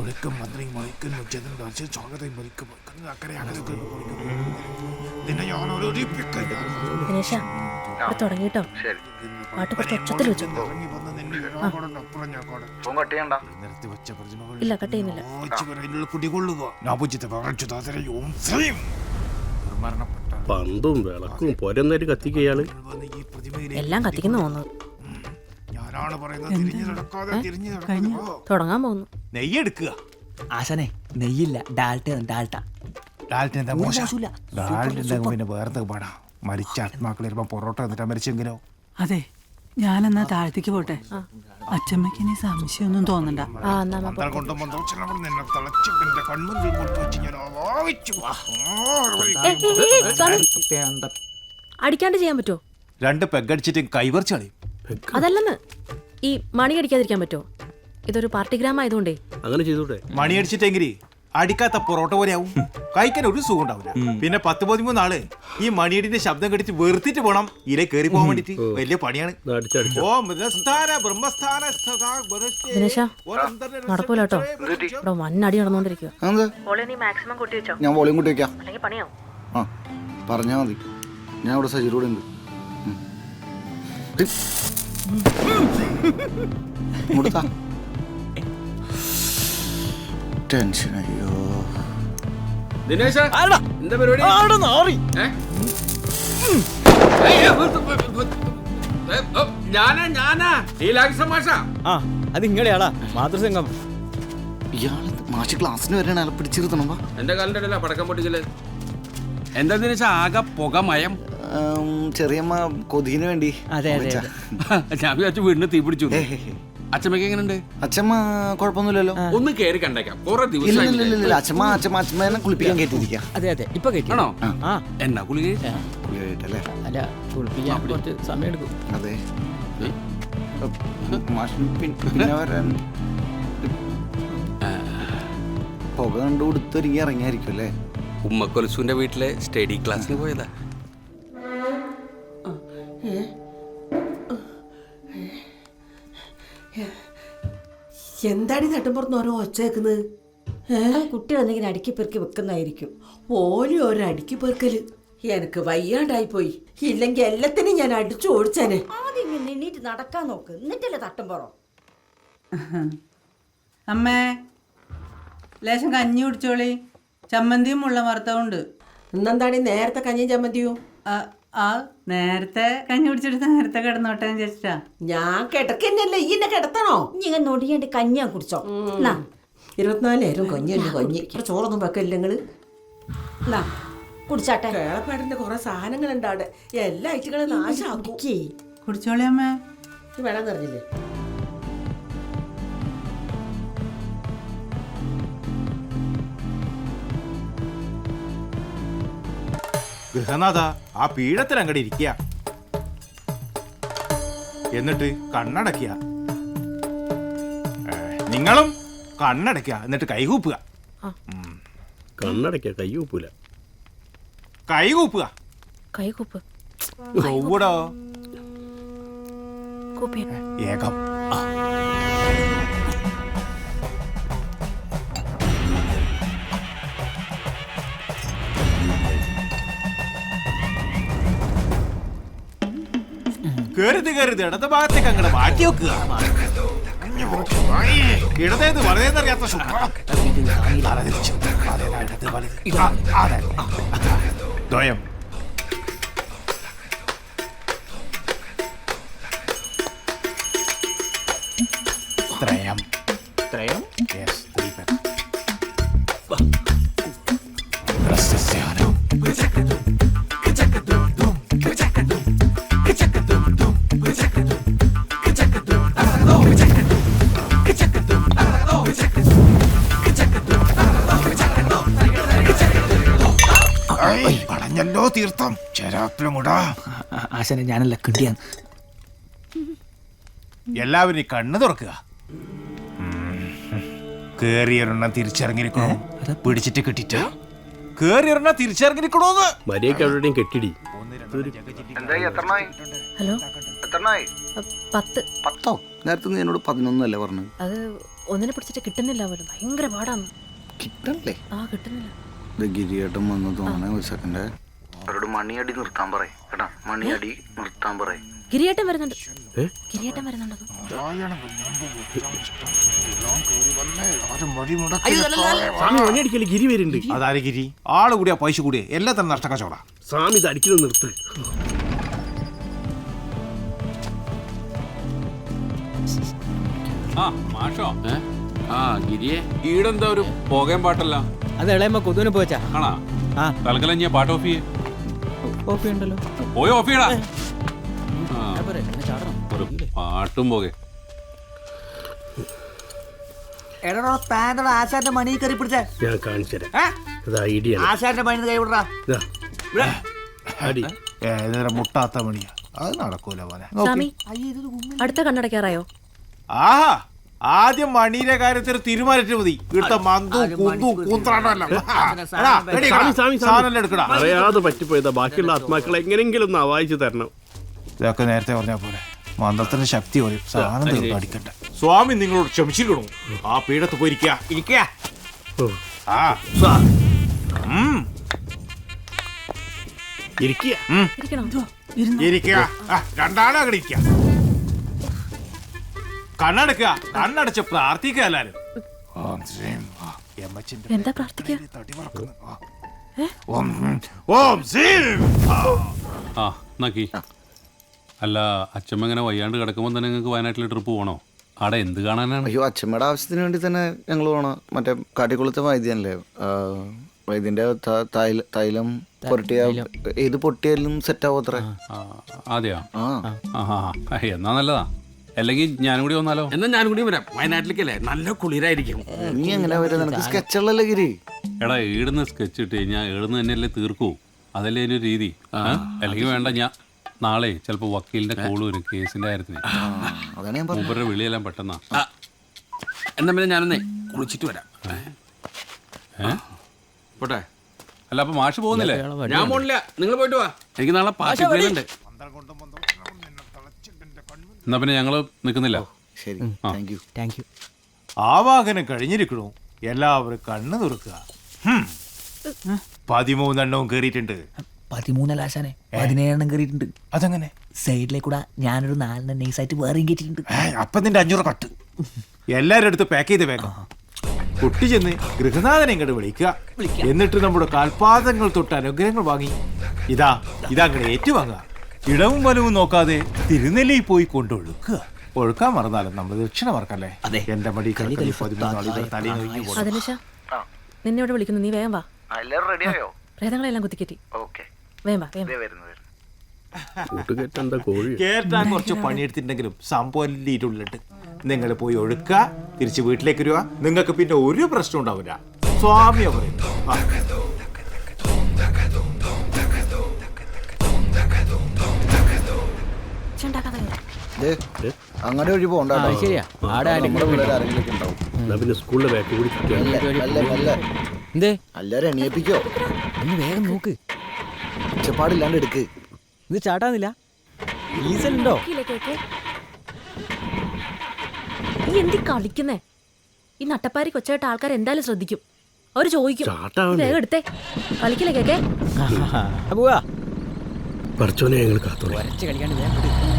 ഒഴുക്കം മന്ത്രി മറിക്കുന്നു ജനം രാജ്യം സ്വാഗതം മറിക്കും അക്കരെ അകലത്തിൽ നിന്നെ ഞാൻ ഒരു ഇവിടെ തുടങ്ങിട്ടോ പാട്ട് കുറച്ച് ഒച്ചത്തിൽ വെച്ചു. ഇല്ല കട്ട് ചെയ്യുന്നില്ല. പന്തും വിളക്കും പൊരന്നേര് കത്തിക്കയാൾ എല്ലാം കത്തിക്കുന്നു തോന്നുന്നു. പറയുന്നത് തിരിഞ്ഞു നടക്കാതെ തിരിഞ്ഞു നടക്കാതെ തുടങ്ങാൻ പോകുന്നു. നെയ്യെടുക്കുക ആശാനെ നെയ്യില്ല. ഡാൽട്ട ഡാൽട്ട. മോശ? മോശമില്ല. പിന്നെ വേറെ പാടാ? മരിച്ച ആത്മാക്കൾ വരുമ്പോ പൊറോട്ട എന്നിട്ടാ മരിച്ചെങ്കിലോ? അതെ ഞാനെന്നാ താഴത്തേക്ക് പോട്ടെ? അച്ഛമ്മയ്ക്ക് ഇനി സംശയമൊന്നും തോന്നണ്ട. ആ എന്നാ അമ്മ മന്ത്രം കൊണ്ടും നിന്നെ കൺമുൻപിൽ ഞാൻ ആവാഹിച്ചു. സ്വാമി അടിക്കാണ്ട് ചെയ്യാൻ പറ്റുമോ രണ്ട് പെഗ് അടിച്ചിട്ട് കളയും. അതല്ലെന്ന്. ഈ മണി അടിക്കാതിരിക്കാൻ പറ്റുമോ ഇതൊരു പാർട്ടിഗ്രാം ആയതുകൊണ്ടേ. അങ്ങനെ ചെയ്തോട്ടെ മണി അടിച്ചിട്ടെങ്കിൽ അടിക്കാത്ത പൊറോട്ട പോലെ ആവും. കഴിക്കാൻ ഒരു സുഖം ഉണ്ടാവില്ല. പിന്നെ പത്ത് പതിമൂന്ന് ആൾ ഈ മണിയടിന്റെ ശബ്ദം കടിച്ച് വെറുത്തിട്ട് പോണം. ഇല കേറി പോകാൻ വേണ്ടിട്ട് വലിയ പണിയാണ്. അടിച്ചടിച്ചു ഓ മൃതസ്ഥാന ബ്രഹ്മസ്ഥാന സദാ ബൃഹസ്പതി. ദിനേശ ഓ അന്തര- നടക്കൂല കേട്ടോ. ഇവിടെ വൻ അടി നടന്നുകൊണ്ടിരിക്കുക നീ മാക്സിമം കൂട്ടി വെച്ചോ. ഞാൻ വോളിയം കൂട്ടി വെക്കാം. അല്ലെങ്കിൽ പണിയാവും. ആ പറഞ്ഞാ മതി. ഞാൻ ഇവിടെ സജിലൂടെ ഉണ്ട്. ടെൻഷൻ അയ്യോ ദിനേശ എന്താ പരിപാടി ഞാനാ ഞാനാ ലീലാകി സമാഷ ആ അത് മാതൃസംഘം ഇയാൾ മാഷ് ക്ലാസ്സിന് വരണ അയാളെ പിടിച്ചിരുത്തണം വാ എന്റെ കാലിന്റെ ഇടയിലാ പടക്കം പൊട്ടിക്കൽ എന്താ ദിനേശ ആകെ പുകമയം ചെറിയമ്മ കൊതിന് വേണ്ടി അതെ, അതെ. ഞാൻ വിചാരിച്ചു വീടിന് തീ പിടിച്ചു. അച്ഛമ്മക്ക് എങ്ങനെയുണ്ട് അച്ഛമ്മ കുഴപ്പമൊന്നുമില്ലല്ലോ. ഒന്ന് കേറി കണ്ടേക്കാം. കുറെ ഇല്ല ഇല്ല ഇല്ല ദിവസം ഇല്ല. അച്ഛമ്മ അച്ഛമ്മ അച്ഛമ്മേനെ കുളിപ്പിക്കാൻ കയറ്റിയിരിക്കാം അതെ അതെ. ഇപ്പൊ കേട്ടോ എന്നാ കുളി അല്ല കുളിപ്പിക്കാൻ കുറച്ച് സമയം എടുക്കും അതെ പിന്നെ വരാൻ. പുക കണ്ടു കൊടുത്തൊരുങ്ങി ഇറങ്ങിയായിരിക്കും അല്ലേ? ഉമ്മക്കൊലസുന്റെ വീട്ടിലെ സ്റ്റഡി ക്ലാസ്സിൽ പോയതാ. എന്താണ് പുറത്ത് ഓരോ ഒച്ച വെക്കുന്നത് കുട്ടി എന്തെങ്കിലും അടുക്കി പെറുക്കി വെക്കുന്നതായിരിക്കും. ഓലി ഓരോ അടുക്കി പെറുക്കൽ. എനിക്ക് വയ്യാണ്ടായി പോയി. ഇല്ലെങ്കിൽ എല്ലാത്തിനും ഞാൻ അടിച്ചു ഓടിച്ചാനെ. ആദ്യം ഇങ്ങനെ എണീറ്റ് നടക്കാൻ നോക്ക്. എന്നിട്ടല്ലേ തട്ടം പുറം? അമ്മേ ലേശം കഞ്ഞി കുടിച്ചോളി. ചമ്മന്തിയും മുള്ള വറുത്തവും ഉണ്ട്. ഇന്നെന്താണ് നേരത്തെ കഞ്ഞിയും ചമ്മന്തിയും? ആ, നേരത്തെ കഞ്ഞി കുടിച്ചിട്ട് നേരത്തെ കിടന്നോട്ടെ ചേച്ചിട്ടാ ഞാൻ കിടക്കന്നല്ലേ ഈ എന്നെ കിടത്തണോ? ഇങ്ങനെ നൊടിയാണ്ട് കഞ്ഞാ കുടിച്ചോ. എന്നാ ഇരുപത്തിനാല് നേരം കൊഞ്ഞുണ്ട് കൊഞ്ഞി. ഇവിടെ ചോറൊന്നും വെക്കല്ല നിങ്ങൾ? എന്നാ കുടിച്ചാട്ടെ. കേളപ്പാടിന്റെ കുറെ സാധനങ്ങളുണ്ട് അവിടെ. എല്ലാ ഐറ്റങ്ങളും നാശാക്കി. കുടിച്ചോളി അമ്മേ. ഈ വേണം നിറഞ്ഞില്ലേ ഗൃഹനാഥ ആ പീഠത്തിൽ അങ്ങോട്ട് ഇരിക്കുക എന്നിട്ട് കണ്ണടക്കുക നിങ്ങളും കണ്ണടക്കുക എന്നിട്ട് കൈകൂപ്പുക. കണ്ണടയ്ക്ക കൈകൂപ്പൂല. കൈകൂപ്പുക. കൈകൂപ്പ്. ഏകം. കരുത് കരുത് ഇടത് ഭാഗത്തേക്ക് അങ്ങോട്ട് മാറ്റി വെക്കുക. ഇടതേത്. ദ്വയം ത്രയം. ത്രയം? യെസ് ഐ, തീർത്ഥം. തീർത്ഥം ചെരാപ്പിലുമുടാ ആശാനെ ഞാനല്ല കിട്ടിയാ എല്ലാവരും ഈ കണ്ണ് തുറക്കുക. കേറിയൊരെണ്ണം തിരിച്ചിറങ്ങിയിരിക്കണോ പിടിച്ചിട്ട് കിട്ടിട്ട് കേറിയൊരെണ്ണം തിരിച്ചിറങ്ങിയിരിക്കണോന്ന് മര്യാദയ്ക്ക് എവിടെയും കെട്ടിടി. ഹലോ? പത്ത്. പത്തോ? നേരത്തെ നീ എന്നോട് പതിനൊന്നല്ലേ പറഞ്ഞു അത് ഒന്നിനെ പിടിച്ചിട്ട് കിട്ടുന്നില്ല പോലും ഭയങ്കര പാടാന്ന്. കിട്ടണല്ലേ ആ കിട്ടുന്നില്ല. ഗിരിയേട്ടൻ വന്ന് തോന്നണേ ഒരു സെക്കൻഡ് അവരോട് മണിയടി നിർത്താൻ പറയും. കേട്ടാ? മണിയടി നിർത്താൻ പറയും. ഗിരിയേട്ടൻ വരുന്നുണ്ട്. ഗിരിയേട്ടൻ വരുന്നുണ്ടോ. ഗിരി വരുന്നുണ്ട്. അതാരെ ഗിരി? ആൾ കൂടിയാ പൈസ കൂടിയ. എല്ലാ തന്നെ നഷ്ടക്കച്ചവടാ സ്വാമി ഇത് അടിക്കുന്നത് നിർത്ത്. ആ മാഷോ. ആ ഗിരിയെ. ഈടെന്താ ഒരു പോകാൻ പാട്ടല്ല? അത് ഇളയമ്മ കൊതുവിനെ പോയച്ചാ ആണാ? ആ. തൽക്കാലം ഞാൻ പാട്ട് ഓഫ് ചെയ്യേ. കോപ്പി ഉണ്ടല്ലോ. പോയി ഓഫ് ചെയ്യടാ ഒരു പാട്ടും പോകെ. എടോ താങ്കളുടെ ആശാന്റെ മണി കയറി പിടിച്ചേ. ഞാൻ കാണിച്ചു തരാം. ഐഡിയ ആശാന്റെ മണി കൈ വിടറാ. അടി. ഏതൊരു മുട്ടാത്ത മണിയാ. അത് നടക്കൂല പോലെ സ്വാമി അടുത്ത കണ്ണടയ്ക്കാറായോ? ആഹാ. ആദ്യം മണിയുടെ കാര്യത്തിൽ തീരുമാനിച്ചു മതി. ഇവിടുത്തെ മന്തും കുന്തും. സാധനം എടുക്കടാ. അറിയാതെ പറ്റിപ്പോയതാ. ബാക്കിയുള്ള ആത്മാക്കളെ എങ്ങനെങ്കിലും ഒന്ന് അവായിച്ചു തരണം. ഇതൊക്കെ നേരത്തെ പറഞ്ഞ പോലെ മന്ത്രത്തിന്റെ ശക്തി സാധനം അടിക്കട്ടെ. സ്വാമി നിങ്ങളോട് ക്ഷമിച്ചിരിക്കണു? ആ പീഠത്ത് പോയിരിക്കുക ഇരിക്കുക ആ. ഇരിക്കുക രണ്ടാളും അങ്ങനെ ഇരിക്കുക കണ്ണടക്കുക. കണ്ണടച്ച് പ്രാർത്ഥിക്കുക എല്ലാരും. എന്താ പ്രാർത്ഥിക്കുക. ആ. ഓം ഓം ശ്രീം ആ. ആ നക്കി. അല്ല അച്ഛമ്മ ഇങ്ങനെ വയ്യാണ്ട് കിടക്കുമ്പോൾ തന്നെ നിങ്ങൾക്ക് വയനാട്ടിൽ ട്രിപ്പ് പോകണോ അവിടെ എന്ത് കാണാനാണ്? അയ്യോ അച്ഛമ്മയുടെ ആവശ്യത്തിന് വേണ്ടി തന്നെ ഞങ്ങൾ പോകണം മറ്റേ കാട്ടിക്കുളത്തെ വൈദ്യനല്ലേ? വൈദ്യന്റെ തൈല- തൈലം പൊരട്ടിയ ഏത് പൊട്ടിയാലും സെറ്റ് ആവും അത്ര. ആ, അതെയോ ആ. ആഹാ ആ, എന്നാ നല്ലതാ. അല്ലെങ്കിൽ ഞാനും കൂടി വന്നാലോ? എന്നാ ഞാനും കൂടി വരാം. വയനാട്ടിലേക്കല്ലേ? നല്ല കുളിരായിരിക്കും. നീ എങ്ങനെ വരാ? നിനക്ക് സ്കെച്ചുള്ളല്ലേ ഗിരി? എടാ ഈടുന്ന സ്കെച്ച് ഇട്ട് കഴിഞ്ഞാൽ ഏടുന്ന് തന്നെയല്ലേ തീർക്കൂ. അതല്ലേ അതിന്റെ ഒരു രീതി? അല്ലെങ്കിൽ വേണ്ട ഞാൻ നാളെ ചിലപ്പോൾ വക്കീലിന്റെ കോൾ വരും കേസിന്റെ കാര്യത്തിന്. ആ, അതാണ് ഞാൻ പറഞ്ഞത്. മൂപ്പരുടെ വിളിയെല്ലാം പെട്ടെന്നാ. എന്നാ പിന്നെ ഞാനൊന്നേ കുളിച്ചിട്ട് വരാം. ഏ? പോട്ടെ. അല്ല അപ്പൊ മാഷ് പോകുന്നില്ലേ? ഞാൻ പോണില്ല. നിങ്ങൾ പോയിട്ട് വാ. എനിക്ക് നാളെ പാർട്ടി പ്ലേ ഉണ്ട്. എന്നാ പിന്നെ ഞങ്ങൾ നിൽക്കുന്നില്ല. ശരി. താങ്ക് യു താങ്ക് യു ആവാഹനം കഴിഞ്ഞിരിക്കണു എല്ലാവരും കണ്ണു തുറക്കുക. പതിമൂന്നെണ്ണവും കേറിയിട്ടുണ്ട്. പതിമൂന്നല്ല ആശാനെ. പതിനേഴെണ്ണം കയറിയിട്ടുണ്ട് അതെങ്ങനെ? സൈഡിലേക്കൂടെ ഞാനൊരു നാലെണ്ണം നൈസായിട്ട് വേറെയും കയറ്റിയിട്ടുണ്ട് അപ്പൊ നിന്റെ അഞ്ഞൂറ് കട്ട് എല്ലാരും അടുത്ത് പാക്ക് ചെയ്ത് വേഗം. കുട്ടി ചെന്ന് ഗൃഹനാഥനെ ഇങ്ങോട്ട് വിളിക്കുക. എന്നിട്ട് നമ്മുടെ കാൽപാദങ്ങൾ തൊട്ട് അനുഗ്രഹങ്ങൾ വാങ്ങി. ഇതാ ഇതാ അങ്ങോട്ട് ഏറ്റുവാങ്ങുക. ഇടവും വലവും നോക്കാതെ തിരുനെല്ലി പോയി കൊണ്ടൊഴുക്കുക. ഒഴുക്കാൻ മറന്നാലും നമ്മൾ ദക്ഷിണ മറക്കല്ലേ? എന്റെ മടി നിന്നെ ഇവിടെ വിളിക്കുന്നു. നീ വേഗം വാ. പ്രേതങ്ങളെല്ലാം കുത്തിക്കെറ്റി. ഓക്കെ. വേഗം വാ കേട്ടാൻ കുറച്ച് പണിയെടുത്തിട്ടുണ്ടെങ്കിലും സംഭവം ഇരുള്ളിട്ട് നിങ്ങൾ പോയി ഒഴുക്കുക തിരിച്ച് വീട്ടിലേക്ക് വരിക നിങ്ങൾക്ക് പിന്നെ ഒരു പ്രശ്നം ഉണ്ടാവില്ല. സ്വാമിയോ പറയും അങ്ങനെ വഴി പോകണ്ട കേട്ടോ. ശരിയാ. ആടെ ആരെങ്കിലും എന്നാ പിന്നെ സ്കൂളിലെ ബാക്ക് കൂടി. എന്തേ? എല്ലാരും ഒന്ന് വേഗം നോക്ക്. ഒച്ചപ്പാടില്ലാണ്ട് എടുക്ക്. ഇത് ചാട്ടാന്നില്ല? ഡീസൽ ഉണ്ടോ? ഇല്ലേ കേക്ക്? നീ എന്തി കളിക്കുന്നേ? ഈ നട്ടപ്പാരി കൊച്ചായിട്ട് ആൾക്കാർ എന്തായാലും ശ്രദ്ധിക്കും. അവർ ചോദിക്കും. ചാട്ടാവണ്ടേ? വേഗം എടുത്തേ. കളിക്കില്ലേ കേക്കേ? പോവാ. പഠിച്ചോനെ ഞങ്ങൾ കാത്തോളെ. കളിക്കാണ്ട് വേഗം വിട്.